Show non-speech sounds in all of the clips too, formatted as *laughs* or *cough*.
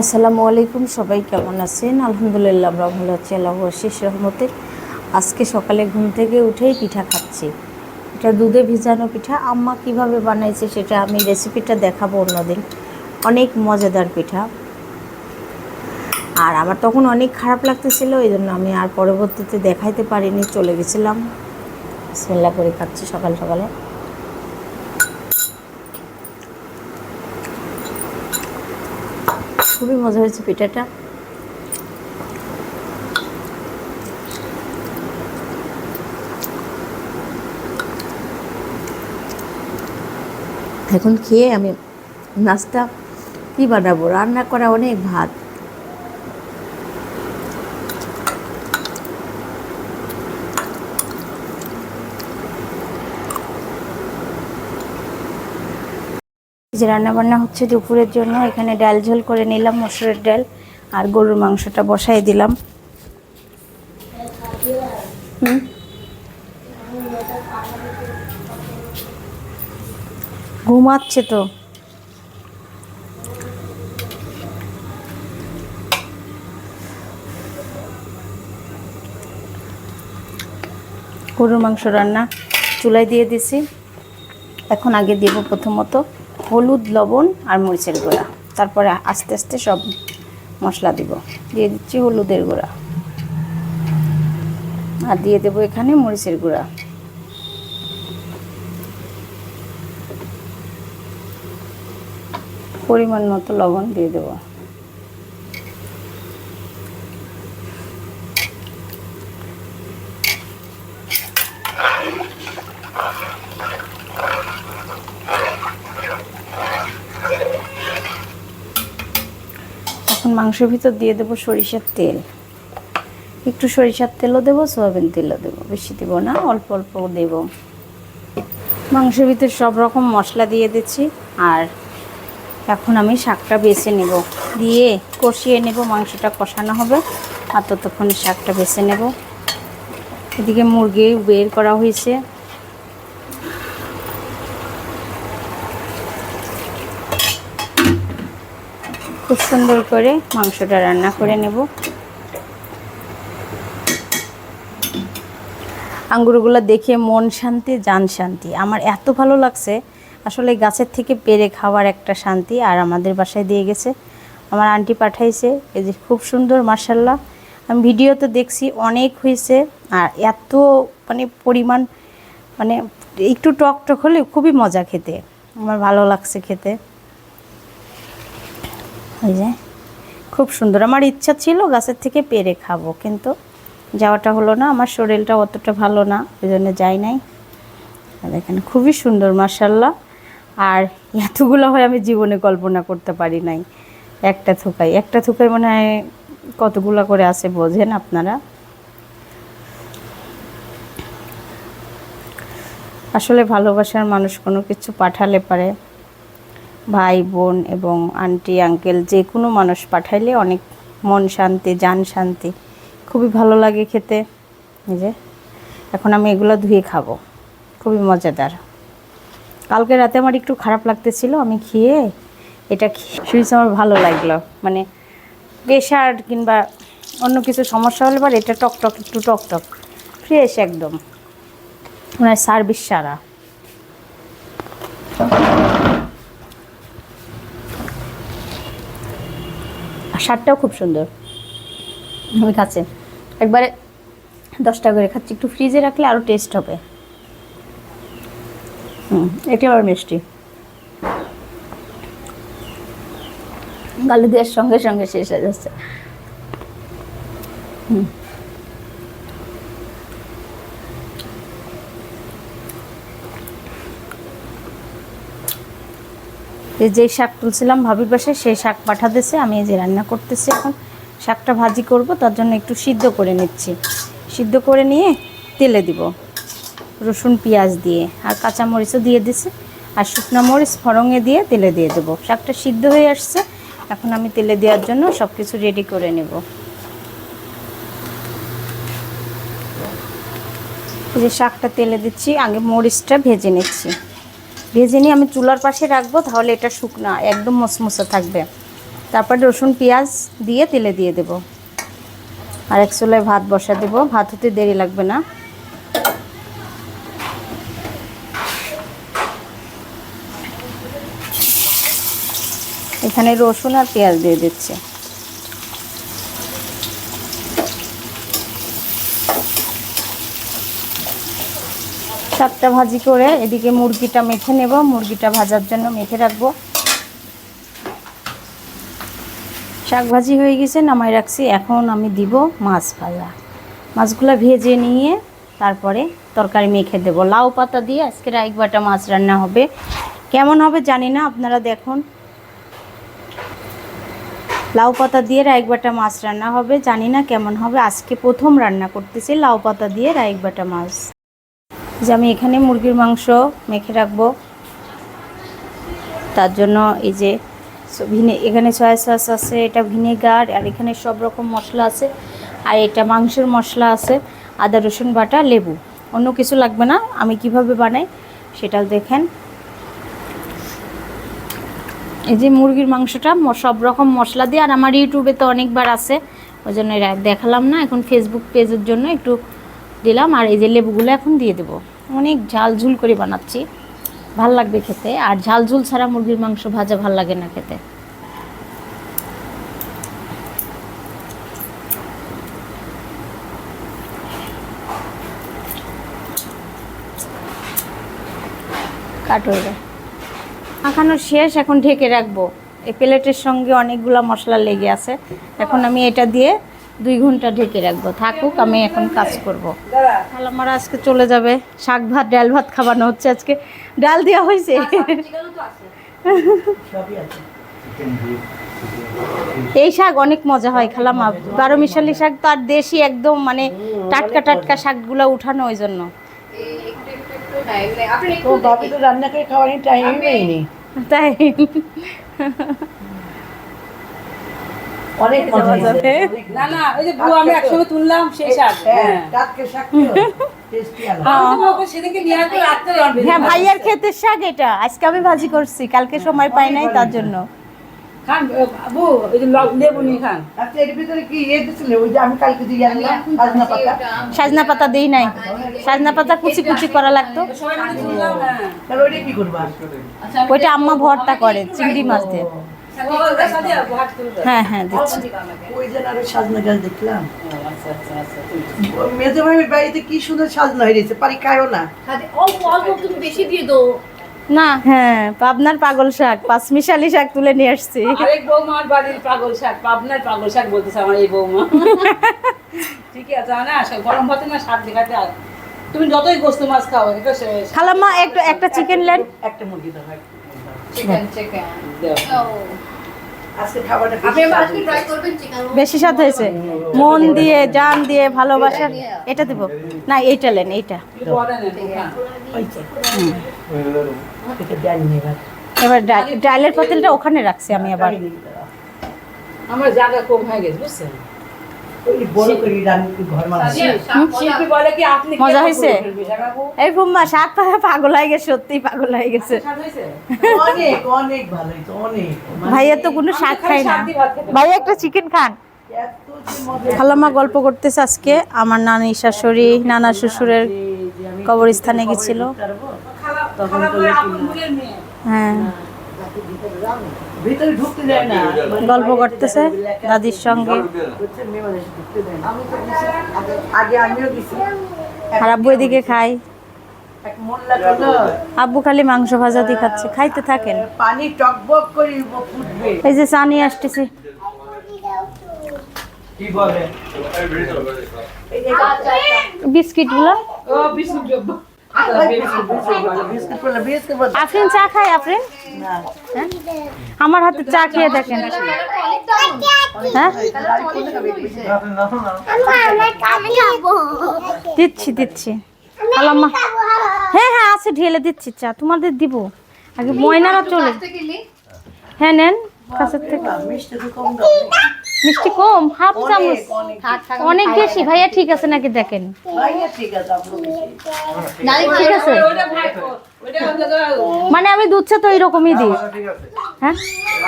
আসসালামু আলাইকুম, সবাই কেমন আছেন? আলহামদুলিল্লাহ আমরা ভালো আছি, আল্লাহ শেষ রহমতে আজকে সকালে ঘুম থেকে উঠেই পিঠা খাচ্ছি। এটা দুধে ভিজানো পিঠা। আম্মা কীভাবে বানাইছে সেটা আমি রেসিপিটা দেখাবো অন্যদিন। অনেক মজাদার পিঠা। আর আমার তখন অনেক খারাপ লাগতেছিল ওই জন্য আমি আর পরবর্তীতে দেখাইতে পারিনি, চলে গেছিলাম। বিসমিল্লাহ করে খাচ্ছি সকাল সকালে। খুবই মজা হয়েছে পিঠাটা। এখন খেয়ে আমি নাস্তা কী বানাবো? রান্না করা অনেক ভাত। যে রান্না বান্না হচ্ছে দুপুরের জন্য, এখানে ডাল ঝোল করে নিলাম, মসুরের ডাল আর গরুর মাংসটা বসাই দিলাম। ঘুমাচ্ছে তো। গরুর মাংস রান্না চুলায় দিয়ে দিছি। এখন আগে দেব প্রথমত। হলুদ, লবণ আর মরিচের গুঁড়া। তারপরে আস্তে আস্তে সব মশলা দিব। দিয়ে দিচ্ছি হলুদের গুঁড়া। আর দিয়ে দেবো এখানে মরিচের গুঁড়া। পরিমাণ মতো লবণ দিয়ে দেবো। এখন মাংসের ভিতর দিয়ে দেবো সরিষার তেল। একটু সরিষার তেলও দেবো, সয়াবিন তেলও দেবো। বেশি দেবো না, অল্প অল্প দেব। মাংসের ভিতর সব রকম মশলা দিয়ে দিচ্ছি, আর এখন আমি শাকটা বেছে নেব। দিয়ে কষিয়ে নেব, মাংসটা কষানো হবে, আর ততক্ষণ শাকটা বেছে নেব। এদিকে মুরগি বের করা হয়েছে। খুব সুন্দর করে মাংসটা রান্না করে নেব। আঙ্গুরগুলো দেখে মন শান্তি, জান শান্তি। আমার এত ভালো লাগছে, আসলে গাছের থেকে পেরে খাওয়ার একটা শান্তি আর আমাদের বাসায় দিয়ে গেছে। আমার আন্টি পাঠাইছে, এই যে খুব সুন্দর মার্শাল্লাহ আমি ভিডিওতে দেখছি, অনেক হয়েছে আর এত মানে পরিমাণ মানে একটু টক টক হলে খুবই মজা খেতে। আমার ভালো লাগছে খেতে। ওই যে খুব সুন্দর। আমার ইচ্ছা ছিল গাছের থেকে পেরে খাব, কিন্তু যাওয়াটা হলো না। আমার শরীরটা অতটা ভালো না, ওই জন্য যাই নাই। দেখেন, খুবই সুন্দর মার্শাল্লাহ আর এতগুলো হয় আমি জীবনে কল্পনা করতে পারি নাই। একটা থুকাই। একটা থুকাই মনে হয় কতগুলো করে আছে বোঝেন আপনারা? আসলে ভালোবাসার মানুষ কোনো কিছু পাঠালে পারে। ভাই, বোন এবং আন্টি আঙ্কেল যে কোনো মানুষ পাঠাইলে অনেক মন শান্তি যান শান্তি। খুবই ভালো লাগে খেতে। এই যে, এখন আমি এগুলো ধুয়ে খাব। খুবই মজাদার। কালকে রাতে আমার একটু খারাপ লাগতেছিল, আমি খেয়ে এটা শুয়েছি, আমার ভালো লাগল। মানে প্রেশার কিংবা অন্য কিছু সমস্যা হলে পর এটা টক টক একটু টক টক ফ্রেশ একদম। মানে সার্ভিস সারা। স্বাদটাও খুব সুন্দর। আমি কাছে একবারে দশটা করে খাচ্ছি। একটু ফ্রিজে রাখলে আরও টেস্ট হবে। হুম এটা আবার মিষ্টি। গালি দেওয়ার সঙ্গে সঙ্গে শেষ হয়ে যাচ্ছে। হুম। যে শাক তুলছিলাম ভাবির বাসায় সেই শাক পাঠা দিয়েছে আমি এই যে রান্না করতেছি এখন। শাকটা ভাজি করব, তার জন্য একটু সিদ্ধ করে নিচ্ছি। সিদ্ধ করে নিয়ে তেলে দিব রসুন, পেঁয়াজ দিয়ে, আর কাঁচা মরিচও দিয়ে দিছে। আর শুকনো মরিচ ফরঙে দিয়ে তেলে দিয়ে দেবো। শাকটা সিদ্ধ হয়ে আসছে, এখন আমি তেলে দেওয়ার জন্য সব কিছু রেডি করে নেব। যে শাকটা তেলে দিচ্ছি, আগে মরিচটা ভেজে নিচ্ছি। ভেজে নিয়ে আমি চুলার পাশে রাখব, তাহলে এটা শুকনা, একদম মসমসে থাকবে। তারপর রসুন, পেঁয়াজ দিয়ে তেলে দিয়ে দেব। আর এক চুলায় ভাত বসা দেব। ভাত হতে দেরি লাগবে না। এখানে রসুন আর পেঁয়াজ দিয়ে দিচ্ছে। সাতটা ভাজি করে এদিকে মুরগিটা মেখে নেব। মুরগিটা ভাজার জন্য মেখে রাখব। শাক ভাজি হয়ে গেছে, নামাই রাখছি। এখন আমি দিব মাছ ভাজা। মাছগুলো ভেজে নিয়ে তারপরে তরকারি মেখে দেবো। লাউ পাতা দিয়ে আজকে রাইক বাটা মাছ রান্না হবে। কেমন হবে জানি না, আপনারা দেখুন। লাউ পাতা দিয়ে রাইক বাটা মাছ রান্না হবে। জানি না কেমন হবে। আজকে প্রথম রান্না করতেছি লাউ পাতা দিয়ে রাইক বাটা মাছ। যে আমি এখানে মুরগির মাংস মেখে রাখব। তার জন্য এই যে ভিনে, এখানে সয়া সস আছে, এটা ভিনেগার, আর এখানে সব রকম মশলা আছে। আর এটা মাংসের মশলা আছে, আদা, রসুন, বাটা, লেবু। অন্য কিছু লাগবে না, আমি কীভাবে বানাই সেটা দেখেন। এই যে মুরগির মাংসটা সব রকম মশলা দিয়ে, আর আমার ইউটিউবে তো অনেকবার আছে, ওই জন্য দেখালাম না, এখন ফেসবুক পেজের জন্য একটু দিলাম আর এই যে লেবুগুলো এখন দিয়ে দেবো। অনেক ঝাল ঝুল করে বানাচ্ছি। ভালো লাগবে খেতে। আর ঝাল ঝুল ছাড়া মুরগির মাংস ভাজা ভালো লাগে না খেতে। কাট শেষ, এখন ঢেকে রাখব। এই প্লেটের সঙ্গে অনেকগুলো মশলা লেগে আছে। এখন আমি এটা দিয়ে দুই ঘণ্টা ঢেকে রাখব। থাকুক আমি এখন কাজ করব। আমার আজকে চলে যাবে। শাক ভাত ডাল ভাত খাওয়ানো হচ্ছে আজকে। ডাল দেওয়া হয়েছে। এই শাক অনেক মজা হয় খালামা বারো মিশালি শাক তো আর দেশি একদম মানে টাটকা টাটকা শাকগুলো উঠানো ওই জন্য। তো বাপি রান্না করে খাওয়ার টাইমই নেই। তাই। অনেক মজা। না না ওই যে একসঙ্গে তুললাম সেই হ্যাঁ হ্যাঁ হ্যাঁ। ভাইয়ার ক্ষেতের শাক এটা। আজকে আমি ভাজি করছি কালকে সময় পাই নাই তার জন্য। খান বউ ওই যে লেবু নিয়ে খান। আচ্ছা এর ভিতরে কি ইয়ে দিছিল? ওই যে আমি কালকে দিয়ে আনলাম সাজনা পাতা। সাজনা পাতা দেই নাই। সাজনা পাতা কুচি কুচি করা লাগতো। হ্যাঁ ওইটা কি করবা? ওইটা আম্মা ভর্তা করে চিংড়ি মাছ দিয়ে হ্যাঁ হ্যাঁ দিচ্ছি ওই যেন আরও সাজনা গাছ দেখলাম আচ্ছা আচ্ছা আচ্ছা মেজো ভাইয়ের বাড়িতে কি সুন্দর সাজনা হয়ে গেছে পারি খায়ও না অল্প অল্প তুমি বেশি দিয়ে দাও না হ্যাঁ পাবনার পাগল শাক পাঁচমিশালি শাক তুলে নিয়ে আসছি। আরেক বৌমার বাড়ির পাগল শাক পাবনার পাগল শাক বলতেছে আমার এই বৌমা। ঠিকই আছে না গরম ভাতে না শাক দেখাতে আর তুমি যতই গোস্ত মাছ খাও এটা খালাম্মা একটা একটা চিকেন লেন। একটা মুরগি দাও বেশি আজকে ট্রাই করবেন চিকেন বেশি স্বাদ হয়েছে। মন দিয়ে জান দিয়ে ভালোবাসা। এটা দেব। না এইটা লেন এইটা। হ্যাঁ। এবার। এবার ডাল ডালের পাতিলটা ওখানে রাখছি আমি আবার আমার জায়গা কম হয়ে গেছে বুঝছেন? মজা হয়েছে? এই বুম্মা শাক পা- পাগল হয়ে গেছে সত্যি পাগল হয়ে গেছে। হয়েছে? অনেক মানে ভাইয়া তো কোনো শাক খায় না। ভাইয়া একটা চিকেন খান। খালাম্মা গল্প করতেছে আজকে আমার নানি শাশুড়ি নানা শ্বশুরের কবরস্থানে গেছিল। হ্যাঁ। ভিতরে ঢুকতে দেয় না। মানে গল্প করতেছে দাদির সঙ্গে। আগে- আমিও গেছি আর আব্বু এদিকে খাই এক মোল্লা করল আব্বু খালি মাংস ভাজা দিয়ে খাচ্ছে খাইতে থাকেন। পানি টকবক করে ফুটবে। এই যে নিয়ে আসতেছি। কি বলে? বিস্কুট বলে আফরিন চা খায় আফরিন হ্যাঁ? আমার হাতে চা খেয়ে দেখেন। হ্যাঁ? দিচ্ছি দিচ্ছি। আলাম্মা হ্যাঁ হ্যাঁ আছে ঢেলে দিচ্ছি চা। তোমাদের দিব। আগে ময়নারা চলে। হ্যাঁ নেন কাছের থেকে। মিষ্টি কম? হাফ চামচ। অনেক। বেশি। ভাইয়া ঠিক আছে নাকি দেখেন? ভাইয়া ঠিক আছে আপনার বেশি। ঠিক আছে। ওটা ভাই, ওটা অন্তত মানে আমি দুধ চা তো এইরকমই দিই। ঠিক আছে। হ্যাঁ?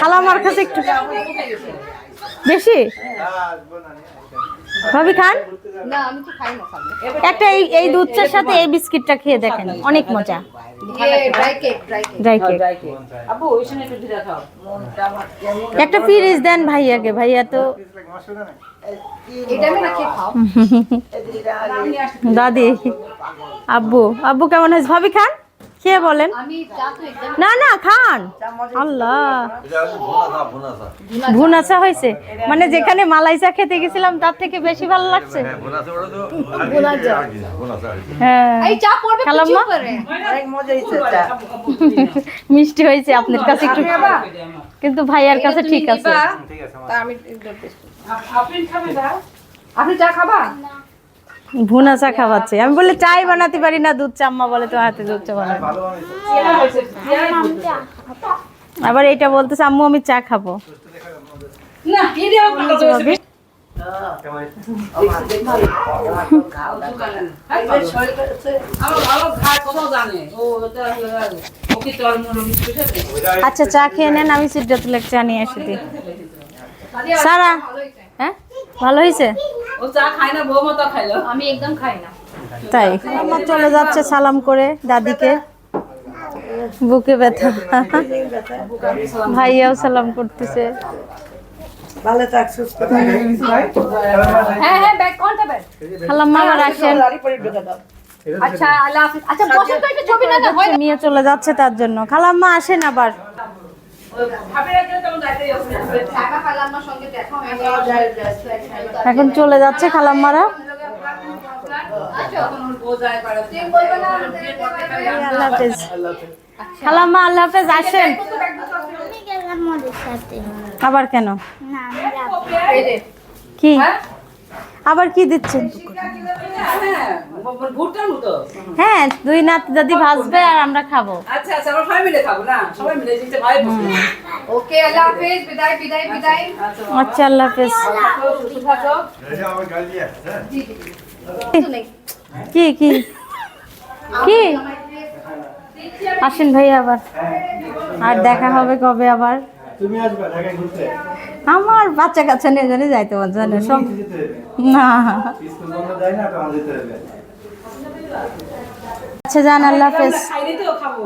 খালাম্মার কাছে একটু। বেশি? ভাবি খান? না আমি তো খাই না খাব। একটা এই এই দুধটার সাথে এই বিস্কিটটা খেয়ে দেখেন। অনেক মজা। ড্রাই কেক ড্রাই কেক একটু ফ্রিজ দেন ভাইয়াকে ভাইয়া তো *laughs* দাদি আব্বু আব্বু কেমন হয়েছে? ভাবি খান? খেয়ে বলেন? না না খান। আল্লাহ। ভুনাচা হয়েছে। মানে যেখানে মালাই চা খেতে গেছিলাম তার থেকে বেশি ভালো লাগছে। হ্যাঁ। মিষ্টি হয়েছে আপনার কাছে একটু। কিন্তু ভাইয়ার কাছে ঠিক আছে। আপনি খাবে আপনি চা খাবা ভুনা চা খাওয়াচ্ছে। আমি বলে চাই বানাতে পারি না দুধ চা আম্মা বলে তোমার হাতে দুধ চা বানাবে আবার এটা বলতেছে আম্মু আমি চা খাব। আচ্ছা চা খেয়ে নেন আমি সিদ্ধাতুলের চা নিয়ে এসে দিই। সারা হ্যাঁ? ভালো হয়েছে? ও চা খায় না বউ মতো খাইলো আমি একদম খাই না। তাই? আমার চলে যাচ্ছে সালাম করে দাদিকে। বুকে ব্যথা। ভাইয়াও সালাম করতেছে। ভালো থাক সুস্থ হ্যাঁ হ্যাঁ ব্যাগ কোনটা ব্যাগ? খালাম্মা আবার আসেন আচ্ছা আচ্ছা বসে তো একটা ছবি না না হয় নিয়ে চলে যাচ্ছে তার জন্য। খালাম্মা আসেন আবার। এখন চলে যাচ্ছে খালাম্মারা। খালাম্মা আল্লাহ হাফেজ আসেন। আবার কেন? কি? আবার কি দিচ্ছেন? হ্যাঁ হ্যাঁ দুই নাতি দাদি ভাজবে আর আমরা খাব। আচ্ছা আচ্ছা আমরা সবাই মিলে খাব না? সবাই মিলে জিনিসটা ভাই বসে ওকে আল্লাহ হাফিজ বিদায় বিদায় বিদায়। আচ্ছা আচ্ছা। আল্লাহ হাফেজ। নেই কি? কি কি? আসেন ভাই আবার। আর দেখা হবে কবে আবার? তুমি আসবে ঢাকায় ঘুরতে? আমার বাচ্চা কাচ্চা নিয়ে জানি যাইতে পারছে না সব না স্কুল বন্ধ দেয় না তখন যেতে হবে আচ্ছা যান আল্লাহ হাফেজ। খাব।